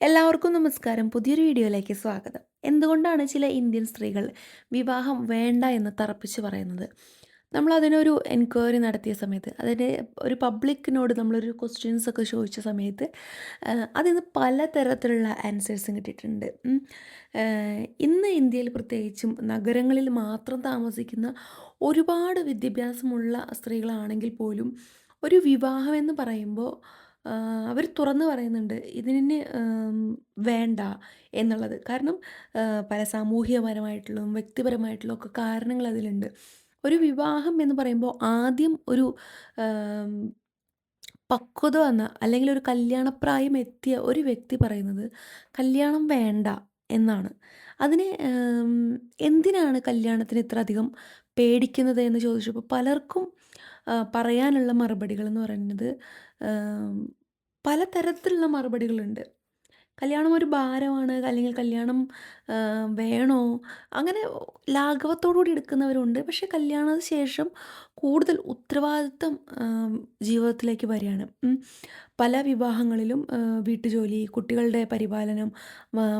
എല്ലാവർക്കും നമസ്കാരം. പുതിയൊരു വീഡിയോയിലേക്ക് സ്വാഗതം. എന്തുകൊണ്ടാണ് ചില ഇന്ത്യൻ സ്ത്രീകൾ വിവാഹം വേണ്ട എന്ന് തറപ്പിച്ച് പറയുന്നത്? നമ്മൾ അതിനൊരു എൻക്വയറി നടത്തിയ സമയത്ത് അതിന്റെ ഒരു പബ്ലിക്കിനോട് നമ്മളൊരു ക്വസ്റ്റ്യൻസ് ഒക്കെ ചോദിച്ച സമയത്ത് അതിൽ നിന്ന് പലതരത്തിലുള്ള ആൻസേഴ്സും കിട്ടിയിട്ടുണ്ട്. ഇന്ന് ഇന്ത്യയിൽ പ്രത്യേകിച്ചും നഗരങ്ങളിൽ മാത്രം താമസിക്കുന്ന ഒരുപാട് വിദ്യാഭ്യാസമുള്ള സ്ത്രീകളാണെങ്കിൽ പോലും ഒരു വിവാഹം എന്ന് പറയുമ്പോൾ അവർ തുറന്ന് പറയുന്നുണ്ട് ഇതിന് വേണ്ട എന്നുള്ളത്. കാരണം പല സാമൂഹികപരമായിട്ടുള്ളതും വ്യക്തിപരമായിട്ടുള്ള ഒക്കെ കാരണങ്ങൾ അതിലുണ്ട്. ഒരു വിവാഹം എന്ന് പറയുമ്പോൾ ആദ്യം ഒരു പക്വത വന്ന അല്ലെങ്കിൽ ഒരു കല്യാണപ്രായം എത്തിയ ഒരു വ്യക്തി പറയുന്നത് കല്യാണം വേണ്ട എന്നാണ്. അതിനെ എന്തിനാണ് കല്യാണത്തിന് ഇത്ര അധികം പേടിക്കുന്നത് എന്ന് ചോദിച്ചപ്പോൾ പലർക്കും പറയാനുള്ള മറുപടികൾ എന്ന് പറയുന്നത് പലതരത്തിലുള്ള മറുപടികളുണ്ട്. കല്യാണം ഒരു ഭാരമാണ് അല്ലെങ്കിൽ കല്യാണം വേണോ? അങ്ങനെ ലാഘവത്തോടു കൂടി എടുക്കുന്നവരുണ്ട്. പക്ഷേ കല്യാണത്തിന് ശേഷം കൂടുതൽ ഉത്തരവാദിത്വം ജീവിതത്തിലേക്ക് വരികയാണ്. പല വിവാഹങ്ങളിലും വീട്ടുജോലി കുട്ടികളുടെ പരിപാലനം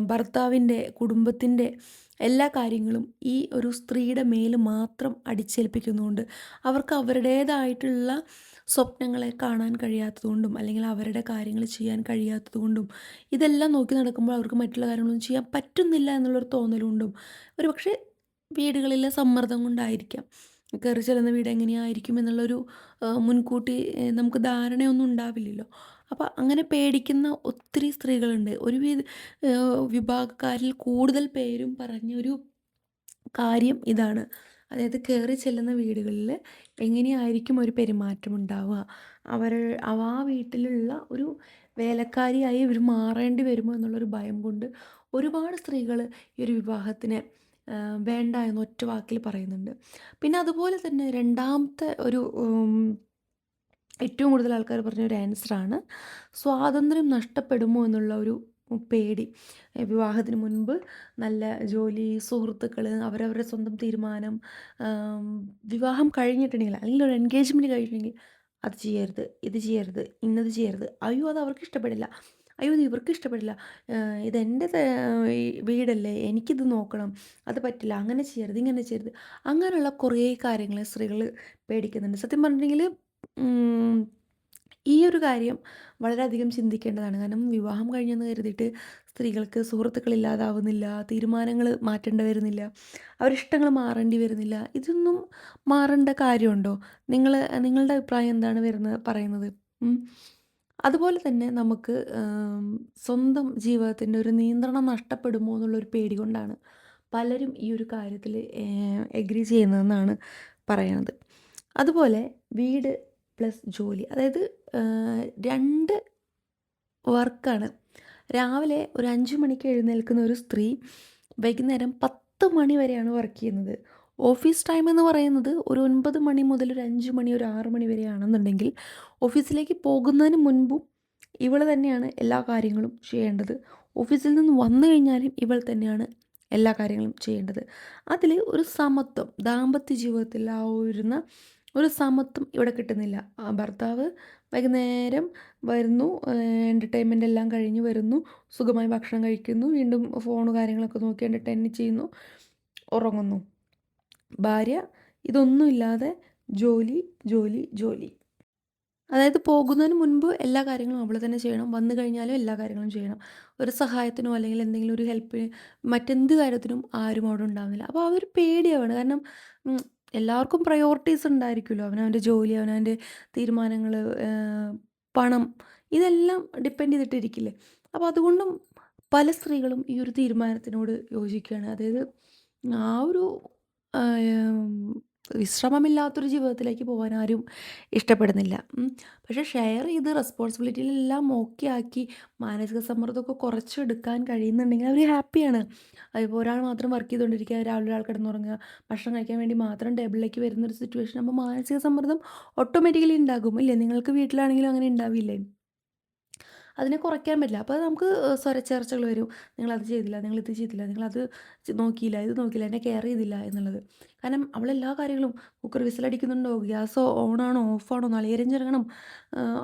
ഭർത്താവിന്റെ കുടുംബത്തിന്റെ എല്ലാ കാര്യങ്ങളും ഈ ഒരു സ്ത്രീയുടെ മേൽ മാത്രം അടിച്ചേൽപ്പിക്കുന്നുണ്ട് അവർക്ക് അവരുടേതായിട്ടുള്ള സ്വപ്നങ്ങളെ കാണാൻ കഴിയാത്തതുകൊണ്ടും അല്ലെങ്കിൽ അവരുടെ കാര്യങ്ങൾ ചെയ്യാൻ കഴിയാത്തതുകൊണ്ടും ഇതെല്ലാം നോക്കി നടക്കുമ്പോൾ അവർക്ക് മറ്റുള്ള കാര്യങ്ങളൊന്നും ചെയ്യാൻ പറ്റുന്നില്ല എന്നുള്ളൊരു തോന്നലുകൊണ്ടും ഒരു പക്ഷേ വീടുകളിലെ സമ്മർദ്ദം കൊണ്ടായിരിക്കാം. കയറി ചെല്ലുന്ന വീട് എങ്ങനെയായിരിക്കും എന്നുള്ളൊരു മുൻകൂട്ടി നമുക്ക് ധാരണയൊന്നും ഉണ്ടാവില്ലല്ലോ. അപ്പോൾ അങ്ങനെ പേടിക്കുന്ന ഒത്തിരി സ്ത്രീകളുണ്ട്. ഒരു വിഭാഗക്കാരിൽ കൂടുതൽ പേരും പറഞ്ഞൊരു കാര്യം ഇതാണ്. അതായത് കയറി ചെല്ലുന്ന വീടുകളിൽ എങ്ങനെയായിരിക്കും ഒരു പെരുമാറ്റം ഉണ്ടാവുക? അവർ അവ ആ വീട്ടിലുള്ള ഒരു വേലക്കാരിയായി ഇവർ മാറേണ്ടി വരുമോ എന്നുള്ളൊരു ഭയം കൊണ്ട് ഒരുപാട് സ്ത്രീകൾ ഈ ഒരു വിവാഹത്തിന് വേണ്ട എന്ന് ഒറ്റ വാക്കിൽ പറയുന്നുണ്ട്. പിന്നെ അതുപോലെ തന്നെ രണ്ടാമത്തെ ഒരു ഏറ്റവും കൂടുതൽ ആൾക്കാർ പറഞ്ഞ ഒരു ആൻസറാണ് സ്വാതന്ത്ര്യം നഷ്ടപ്പെടുമോ എന്നുള്ള ഒരു പേടി. വിവാഹത്തിന് മുൻപ് നല്ല ജോലി സുഹൃത്തുക്കൾ അവരവരുടെ സ്വന്തം തീരുമാനം വിവാഹം കഴിഞ്ഞിട്ടുണ്ടെങ്കിൽ അല്ലെങ്കിൽ ഒരു എൻഗേജ്മെന്റ് കഴിഞ്ഞിട്ടുണ്ടെങ്കിൽ അത് ചെയ്യരുത് ഇത് ചെയ്യരുത് ഇന്നത് ചെയ്യരുത്. അയ്യോ അത് അവർക്ക് ഇഷ്ടപ്പെടില്ല. അയ്യോ ഇത് ഇവർക്ക് ഇഷ്ടപ്പെടില്ല. ഇതെന്റെ വീടല്ലേ എനിക്കിത് നോക്കണം അത് പറ്റില്ല അങ്ങനെ ചെയ്യരുത് ഇങ്ങനെ ചെയ്യരുത്. അങ്ങനെയുള്ള കുറേ കാര്യങ്ങൾ സ്ത്രീകൾ പേടിക്കുന്നുണ്ട്. സത്യം പറഞ്ഞിട്ടുണ്ടെങ്കിൽ ഈ ഒരു കാര്യം വളരെയധികം ചിന്തിക്കേണ്ടതാണ്. കാരണം വിവാഹം കഴിഞ്ഞെന്ന് കരുതിയിട്ട് സ്ത്രീകൾക്ക് സുഹൃത്തുക്കളില്ലാതാവുന്നില്ല തീരുമാനങ്ങൾ മാറ്റേണ്ടി വരുന്നില്ല അവരിഷ്ടങ്ങൾ മാറേണ്ടി വരുന്നില്ല ഇതൊന്നും മാറേണ്ട കാര്യമുണ്ടോ? നിങ്ങൾ നിങ്ങളുടെ അഭിപ്രായം എന്താണ് വരുന്നത് പറയുന്നത്. അതുപോലെ തന്നെ നമുക്ക് സ്വന്തം ജീവിതത്തിന്റെ ഒരു നിയന്ത്രണം നഷ്ടപ്പെടുമോ എന്നുള്ളൊരു പേടി കൊണ്ടാണ് പലരും ഈ ഒരു കാര്യത്തിൽ എഗ്രി ചെയ്യുന്നതെന്നാണ് പറയുന്നത് അതുപോലെ വീട് പ്ലസ് ജോലി. അതായത് രണ്ട് വർക്കാണ്. രാവിലെ ഒരു അഞ്ച് മണിക്ക് എഴുന്നേൽക്കുന്ന ഒരു സ്ത്രീ വൈകുന്നേരം പത്ത് മണി വരെയാണ് വർക്ക് ചെയ്യുന്നത്. ഓഫീസ് ടൈം എന്ന് പറയുന്നത് ഒരു ഒൻപത് മണി മുതൽ ഒരു അഞ്ച് മണി ഒരു ആറ് മണി വരെയാണെന്നുണ്ടെങ്കിൽ ഓഫീസിലേക്ക് പോകുന്നതിന് മുൻപും ഇവൾ തന്നെയാണ് എല്ലാ കാര്യങ്ങളും ചെയ്യേണ്ടത്. ഓഫീസിൽ നിന്ന് വന്നു കഴിഞ്ഞാലും ഇവൾ തന്നെയാണ് എല്ലാ കാര്യങ്ങളും ചെയ്യേണ്ടത്. അതിൽ ഒരു സമത്വം ദാമ്പത്യ ജീവിതത്തിൽ ആ വരുന്ന ഒരു സമത്വം ഇവിടെ കിട്ടുന്നില്ല. ഭർത്താവ് വൈകുന്നേരം വരുന്നു എന്റർടൈൻമെന്റ് എല്ലാം കഴിഞ്ഞ് വരുന്നു സുഖമായി ഭക്ഷണം കഴിക്കുന്നു വീണ്ടും ഫോണ് കാര്യങ്ങളൊക്കെ നോക്കി എന്റർടൈൻ ചെയ്യുന്നു ഉറങ്ങുന്നു. ഭാര്യ ഇതൊന്നുമില്ലാതെ ജോലി ജോലി ജോലി. അതായത് പോകുന്നതിന് മുൻപ് എല്ലാ കാര്യങ്ങളും അവൾ തന്നെ ചെയ്യണം. വന്നു കഴിഞ്ഞാലും എല്ലാ കാര്യങ്ങളും ചെയ്യണം. ഒരു സഹായത്തിനോ അല്ലെങ്കിൽ എന്തെങ്കിലും ഒരു ഹെൽപ്പിന് മറ്റെന്ത് കാര്യത്തിനും ആരും അവിടെ ഉണ്ടാവുന്നില്ല. അപ്പോൾ അവർ പേടിയാവാണ് കാരണം എല്ലാവർക്കും പ്രയോറിറ്റീസ് ഉണ്ടായിരിക്കുമല്ലോ. അവനവന്റെ ജോലി അവനവന്റെ തീരുമാനങ്ങൾ പണം ഇതെല്ലാം ഡിപ്പെൻഡ് ചെയ്തിട്ടിരിക്കില്ലേ? അപ്പോൾ അതുകൊണ്ടും പല സ്ത്രീകളും ഈ ഒരു തീരുമാനത്തിനോട് യോജിക്കുകയാണ്. അതായത് ആ ഒരു ആ, ഉം, വിശ്രമമില്ലാത്തൊരു ജീവിതത്തിലേക്ക് പോകാൻ ആരും ഇഷ്ടപ്പെടുന്നില്ല. പക്ഷേ ഷെയർ ചെയ്ത് റെസ്പോൺസിബിലിറ്റിയിലെല്ലാം ഓക്കെ ആക്കി മാനസിക സമ്മർദ്ദമൊക്കെ കുറച്ചെടുക്കാൻ കഴിയുന്നുണ്ടെങ്കിൽ അവർ ഹാപ്പിയാണ്. അതിപ്പോൾ ഒരാൾ മാത്രം വർക്ക് ചെയ്തുകൊണ്ടിരിക്കുക രാവിലെ ഒരാൾ കിടന്നുറങ്ങുക ഭക്ഷണം കഴിക്കാൻ വേണ്ടി മാത്രം ടേബിളിലേക്ക് വരുന്നൊരു സിറ്റുവേഷൻ ആകുമ്പോൾ മാനസിക സമ്മർദ്ദം ഓട്ടോമാറ്റിക്കലി ഉണ്ടാകും ഇല്ലേ? നിങ്ങൾക്ക് വീട്ടിലാണെങ്കിലും അങ്ങനെ ഉണ്ടാവില്ലേ അതിനെ കുറയ്ക്കാൻ പറ്റില്ല. അപ്പോൾ നമുക്ക് സ്വരച്ചേർച്ചകൾ വരും. നിങ്ങളത് ചെയ്തില്ല നിങ്ങളിത് ചെയ്തില്ല നിങ്ങളത് നോക്കിയില്ല ഇത് നോക്കിയില്ല എന്നെ കെയർ ചെയ്തില്ല എന്നുള്ളത്. കാരണം അവളെല്ലാ കാര്യങ്ങളും കുക്കർ വിസിലടിക്കുന്നുണ്ടോ ഗ്യാസ് ഓണാണോ ഓഫാണോ നളിയരഞ്ഞിറങ്ങണം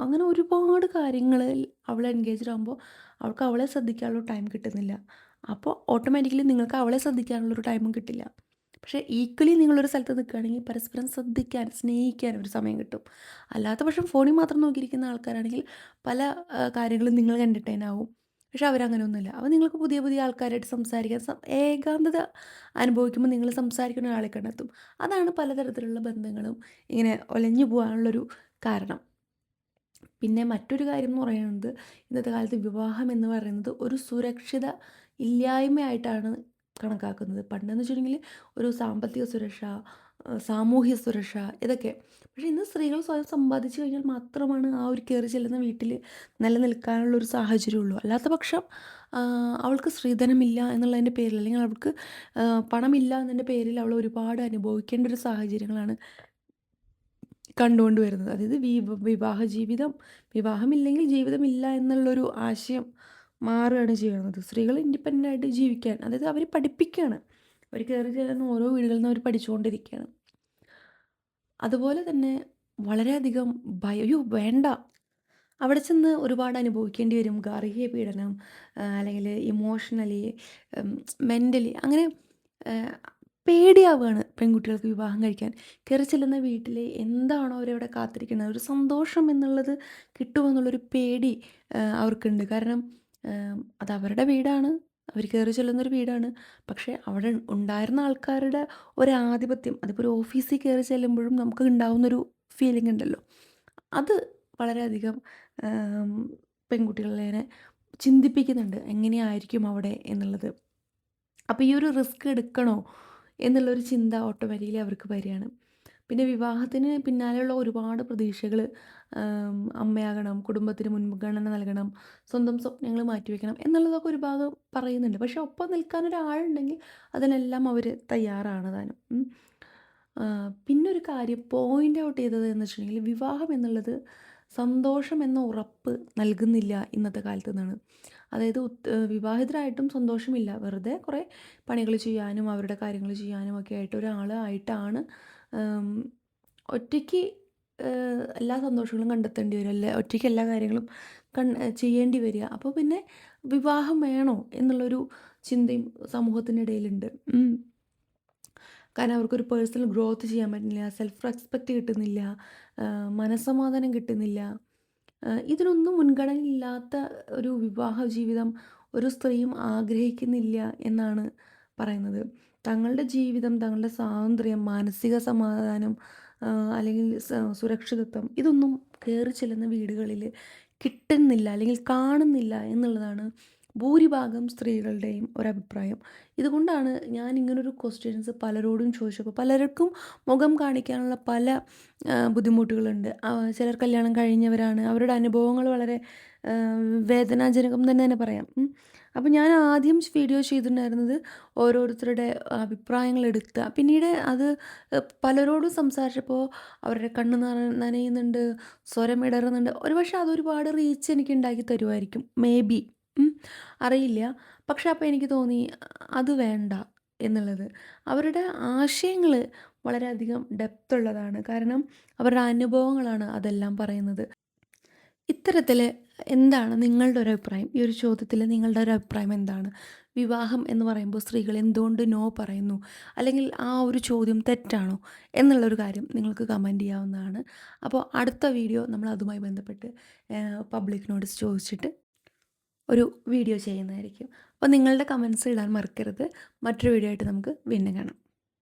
അങ്ങനെ ഒരുപാട് കാര്യങ്ങളിൽ അവൾ എൻഗേജ്ഡ് ആകുമ്പോൾ അവൾക്ക് അവളെ ശ്രദ്ധിക്കാനുള്ള ടൈം കിട്ടുന്നില്ല. അപ്പോൾ ഓട്ടോമാറ്റിക്കലി നിങ്ങൾക്ക് അവളെ ശ്രദ്ധിക്കാനുള്ളൊരു ടൈമും കിട്ടില്ല. പക്ഷേ ഈക്വലി നിങ്ങളൊരു സ്ഥലത്ത് നിൽക്കുകയാണെങ്കിൽ പരസ്പരം ശ്രദ്ധിക്കാൻ സ്നേഹിക്കാൻ ഒരു സമയം കിട്ടും. അല്ലാത്ത പക്ഷം ഫോണിൽ മാത്രം നോക്കിയിരിക്കുന്ന ആൾക്കാരാണെങ്കിൽ പല കാര്യങ്ങളും നിങ്ങൾ കണ്ടിട്ടേനാവും ആവും. പക്ഷെ അവരങ്ങനെ ഒന്നുമില്ല അപ്പോൾ നിങ്ങൾക്ക് പുതിയ പുതിയ ആൾക്കാരായിട്ട് സംസാരിക്കാൻ ഏകാന്തത അനുഭവിക്കുമ്പോൾ നിങ്ങൾ സംസാരിക്കുന്ന ഒരാളെ കണ്ടെത്തും. അതാണ് പലതരത്തിലുള്ള ബന്ധങ്ങളും ഇങ്ങനെ ഒലഞ്ഞു പോകാനുള്ളൊരു കാരണം. പിന്നെ മറ്റൊരു കാര്യം എന്ന് പറയുന്നത് ഇന്നത്തെ കാലത്ത് വിവാഹം എന്ന് പറയുന്നത് ഒരു സുരക്ഷിത ഇല്ലായ്മയായിട്ടാണ് കണക്കാക്കുന്നത്. പണ്ടെന്ന് വെച്ചിട്ടുണ്ടെങ്കിൽ ഒരു സാമ്പത്തിക സുരക്ഷ സാമൂഹ്യ സുരക്ഷ ഇതൊക്കെ. പക്ഷേ ഇന്ന് സ്ത്രീകൾ സ്വയം സമ്പാദിച്ചു കഴിഞ്ഞാൽ മാത്രമാണ് ആ ഒരു കയറി ചെല്ലുന്ന വീട്ടിൽ നിലനിൽക്കാനുള്ള ഒരു സാഹചര്യമുള്ളൂ. അല്ലാത്ത പക്ഷം അവൾക്ക് സ്ത്രീധനമില്ല എന്നുള്ളതിന്റെ പേരിൽ അല്ലെങ്കിൽ അവൾക്ക് പണമില്ല എന്നതിന്റെ പേരിൽ അവൾ ഒരുപാട് അനുഭവിക്കേണ്ട ഒരു സാഹചര്യങ്ങളാണ് കണ്ടുകൊണ്ട് വരുന്നത്. അതായത് വിവ വിവാഹ ജീവിതം വിവാഹമില്ലെങ്കിൽ ജീവിതമില്ല എന്നുള്ളൊരു ആശയം മാറുകയാണ് ചെയ്യുന്നത്. സ്ത്രീകൾ ഇൻഡിപെൻഡന്റ് ആയിട്ട് ജീവിക്കാൻ അതായത് അവർ പഠിപ്പിക്കുകയാണ് അവർ കയറി ചെല്ലുന്ന ഓരോ വീടുകളിൽ നിന്ന് അവർ പഠിച്ചുകൊണ്ടിരിക്കുകയാണ്. അതുപോലെ തന്നെ വളരെയധികം ഭയ വേണ്ട. അവിടെ ചെന്ന് ഒരുപാട് അനുഭവിക്കേണ്ടി വരും. ഗാർഹിക പീഡനം അല്ലെങ്കിൽ ഇമോഷണലി മെന്റലി അങ്ങനെ പേടിയാവുകയാണ് പെൺകുട്ടികൾക്ക് വിവാഹം കഴിക്കാൻ. കയറി ചെല്ലുന്ന വീട്ടിൽ എന്താണോ അവരവിടെ കാത്തിരിക്കുന്നത്? ഒരു സന്തോഷം എന്നുള്ളത് കിട്ടുമെന്നുള്ളൊരു പേടി അവർക്കുണ്ട്. കാരണം അത് അവരുടെ വീടാണ്. അവർ കയറി ചെല്ലുന്നൊരു വീടാണ്. പക്ഷേ അവിടെ ഉണ്ടായിരുന്ന ആൾക്കാരുടെ ഒരാധിപത്യം അതിപ്പോൾ ഒരു ഓഫീസിൽ കയറി ചെല്ലുമ്പോഴും നമുക്ക് ഉണ്ടാവുന്നൊരു ഫീലിംഗ് ഉണ്ടല്ലോ. അത് വളരെയധികം പെൺകുട്ടികളെ ചിന്തിപ്പിക്കുന്നുണ്ട്. എങ്ങനെയായിരിക്കും അവിടെ എന്നുള്ളത്. അപ്പോൾ ഈ ഒരു റിസ്ക് എടുക്കണോ എന്നുള്ളൊരു ചിന്ത ഓട്ടോമാറ്റിക്കലി അവർക്ക് വരികയാണ്. പിന്നെ വിവാഹത്തിന് പിന്നാലെയുള്ള ഒരുപാട് പ്രതീക്ഷകൾ അമ്മയാകണം കുടുംബത്തിന് മുൻഗണന നൽകണം സ്വന്തം സ്വപ്നങ്ങൾ മാറ്റിവെക്കണം എന്നുള്ളതൊക്കെ ഒരു ഭാഗം പറയുന്നുണ്ട്. പക്ഷെ ഒപ്പം നിൽക്കാൻ ഒരാളുണ്ടെങ്കിൽ അതിനെല്ലാം അവർ തയ്യാറാണ് താനും. പിന്നൊരു കാര്യം പോയിന്റ് ഔട്ട് ചെയ്തത് എന്ന് വെച്ചിട്ടുണ്ടെങ്കിൽ വിവാഹം എന്നുള്ളത് സന്തോഷം എന്ന ഉറപ്പ് നൽകുന്നില്ല ഇന്നത്തെ കാലത്ത് നിന്നാണ് അതായത് വിവാഹിതരായിട്ടും സന്തോഷമില്ല. വെറുതെ കുറേ പണികൾ ചെയ്യാനും അവരുടെ കാര്യങ്ങൾ ചെയ്യാനും ഒക്കെ ആയിട്ട് ഒരാളായിട്ടാണ് ഒറ്റയ്ക്ക് എല്ലാ സന്തോഷങ്ങളും കണ്ടെത്തേണ്ടി വരും അല്ലെ? ഒറ്റയ്ക്ക് എല്ലാ കാര്യങ്ങളും കൺ ചെയ്യേണ്ടി വരിക. അപ്പോൾ പിന്നെ വിവാഹം വേണോ എന്നുള്ളൊരു ചിന്തയും സമൂഹത്തിനിടയിലുണ്ട്. കാരണം അവർക്കൊരു പേഴ്സണൽ ഗ്രോത്ത് ചെയ്യാൻ പറ്റുന്നില്ല സെൽഫ് റെസ്പെക്റ്റ് കിട്ടുന്നില്ല മനസമാധാനം കിട്ടുന്നില്ല. ഇതിനൊന്നും മുൻഗണനയില്ലാത്ത ഒരു വിവാഹ ജീവിതം ഒരു സ്ത്രീയും ആഗ്രഹിക്കുന്നില്ല എന്നാണ് പറയുന്നത്. തങ്ങളുടെ ജീവിതം തങ്ങളുടെ സ്വാതന്ത്ര്യം മാനസിക സമാധാനം അല്ലെങ്കിൽ സുരക്ഷിതത്വം ഇതൊന്നും കയറി ചെല്ലുന്ന വീടുകളിൽ കിട്ടുന്നില്ല അല്ലെങ്കിൽ കാണുന്നില്ല എന്നുള്ളതാണ് ഭൂരിഭാഗം സ്ത്രീകളുടെയും ഒരഭിപ്രായം. ഇതുകൊണ്ടാണ് ഞാൻ ഇങ്ങനൊരു ക്വസ്റ്റ്യൻസ് പലരോടും ചോദിച്ചപ്പോൾ പലർക്കും മുഖം കാണിക്കാനുള്ള പല ബുദ്ധിമുട്ടുകളുണ്ട്. ചിലർ കല്യാണം കഴിഞ്ഞവരാണ്. അവരുടെ അനുഭവങ്ങൾ വളരെ വേദനാജനകം തന്നെ തന്നെ പറയാം. അപ്പോൾ ഞാൻ ആദ്യം വീഡിയോ ചെയ്തിട്ടുണ്ടായിരുന്നത് ഓരോരുത്തരുടെ അഭിപ്രായങ്ങൾ എടുക്കുക പിന്നീട് അത് പലരോടും സംസാരിച്ചപ്പോൾ അവരുടെ കണ്ണ് നന നനയുന്നുണ്ട് സ്വരം ഇടറുന്നുണ്ട്. ഒരുപക്ഷെ അതൊരുപാട് റീച്ച് എനിക്ക് ഉണ്ടാക്കി തരുമായിരിക്കും. മേ ബി അറിയില്ല. പക്ഷെ അപ്പോൾ എനിക്ക് തോന്നി അത് വേണ്ട എന്നുള്ളത്. അവരുടെ ആശയങ്ങൾ വളരെയധികം ഡെപ്ത് ഉള്ളതാണ്. കാരണം അവരുടെ അനുഭവങ്ങളാണ് അതെല്ലാം പറയുന്നത്. ഇത്തരത്തിൽ എന്താണ് നിങ്ങളുടെ ഒരു അഭിപ്രായം? ഈ ഒരു ചോദ്യത്തിൽ നിങ്ങളുടെ ഒരു അഭിപ്രായം എന്താണ്? വിവാഹം എന്ന് പറയുമ്പോൾ സ്ത്രീകൾ എന്തുകൊണ്ട് നോ പറയുന്നു? അല്ലെങ്കിൽ ആ ഒരു ചോദ്യം തെറ്റാണോ? എന്നുള്ളൊരു കാര്യം നിങ്ങൾക്ക് കമന്റ് ചെയ്യാവുന്നതാണ്. അപ്പോൾ അടുത്ത വീഡിയോ നമ്മൾ അതുമായി ബന്ധപ്പെട്ട് പബ്ലിക് പബ്ലിക്കിനോട് ചോദിച്ചിട്ട് ഒരു വീഡിയോ ചെയ്യുന്നതായിരിക്കും. അപ്പോൾ നിങ്ങളുടെ കമൻസ് ഇടാൻ മറക്കരുത്. മറ്റൊരു വീഡിയോ ആയിട്ട് നമുക്ക് വീണ്ടും കാണാം.